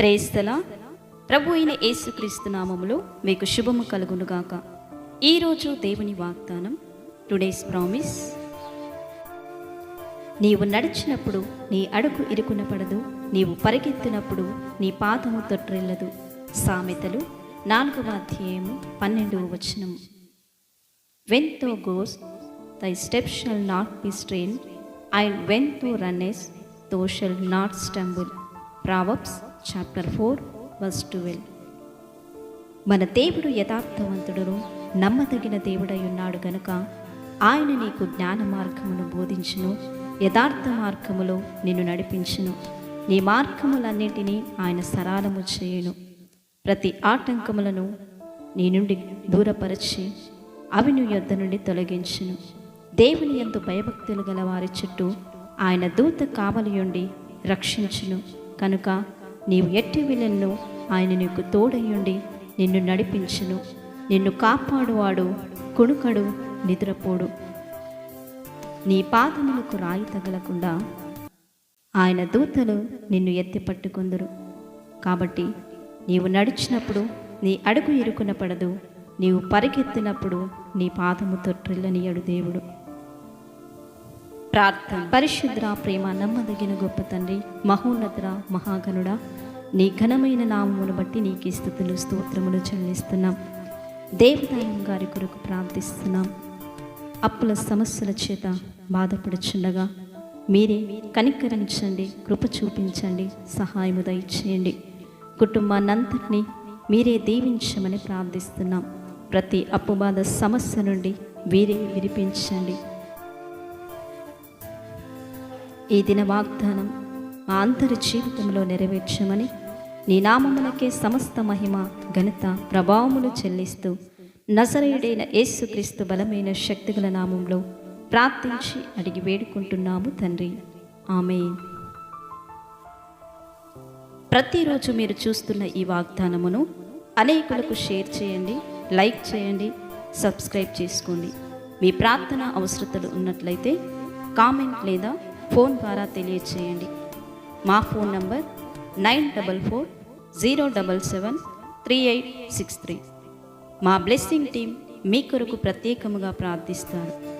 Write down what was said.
ప్రేస్తల ప్రభు అయిన యేసుక్రీస్తు నామములో మీకు శుభము కలుగునుగాక. ఈరోజు దేవుని వాగ్దానం టుడేస్ ప్రామిస్. నీవు నడిచినప్పుడు నీ అడుగు ఇరుకున పడదు నీవు పరిగెత్తినప్పుడు నీ పాదము తొట్టిల్లదు. సామెతలు నాలుగవ అధ్యాయము పన్నెండవ వచనము when thou goes thy step shall not be strain and when thou runnest thou shall not stumble Proverbs chapter four verse twelve మన దేవుడు యథార్థవంతుడును నమ్మదగిన దేవుడై ఉన్నాడు గనుక ఆయన నీకు జ్ఞాన మార్గమును బోధించును యథార్థ మార్గములో నిన్ను నడిపించును. నీ మార్గములన్నిటినీ ఆయన సరాలము చేయును. ప్రతి ఆటంకములను నీ నుండి దూరపరచి అవి నీ యొద్ద నుండి తొలగించును. దేవుని ఎందు భయభక్తులు గల వారి చుట్టూ ఆయన దూత కావలియుండి రక్షించును. కనుక నీవు ఎట్టి విలన్ను ఆయన నీకు తోడయ్యుండి నిన్ను నడిపించును. నిన్ను కాపాడువాడు కొనుకడు నిద్రపోడు. నీ పాదములకు రాయి తగలకుండా ఆయన దూతలు నిన్ను ఎత్తి పట్టుకుందురు. కాబట్టి నీవు నడిచినప్పుడు నీ అడుగు ఇరుకున పడదు. నీవు పరిగెత్తినప్పుడు నీ పాదము తొట్టిల్లనియడు దేవుడు. ప్రార్థన. పరిశుద్ర ప్రేమ నమ్మదగిన గొప్ప తండ్రి మహోన్నతర మహాగణుడ నీ ఘనమైన నామమును బట్టి నీకు స్థుతులు స్తోత్రములు చెల్లిస్తున్నాం. దేవదాయం గారి కొరకు ప్రార్థిస్తున్నాం. అప్పుల సమస్యల చేత బాధపడుచుండగా మీరే కనికరించండి కృప చూపించండి సహాయము దయచేయండి. కుటుంబాన్నంతటినీ మీరే దీవించమని ప్రార్థిస్తున్నాం. ప్రతి అప్పుబాధ సమస్య నుండి వీరే విరిపించండి ఈ దిన వాగ్దానం మా అంతరి జీవితంలో నెరవేర్చమని నీ నామమునకే సమస్త మహిమ ఘనత ప్రభావములు చెల్లిస్తూ నజరయుడైన యేసుక్రీస్తు బలమైన శక్తిగల నామంలో ప్రార్థించి అడిగి వేడుకుంటున్నాము తండ్రి. ఆమె ప్రతిరోజు మీరు చూస్తున్న ఈ వాగ్దానమును అనేకులకు షేర్ చేయండి లైక్ చేయండి సబ్స్క్రైబ్ చేసుకోండి. మీ ప్రార్థన అవసరతలు ఉన్నట్లయితే కామెంట్ లేదా ఫోన్ ద్వారా తెలియచేయండి. మా phone number nine double four zero double seven three eight six three. మా బ్లెస్సింగ్ టీం మీ కొరకు ప్రత్యేకముగా ప్రార్థిస్తారు.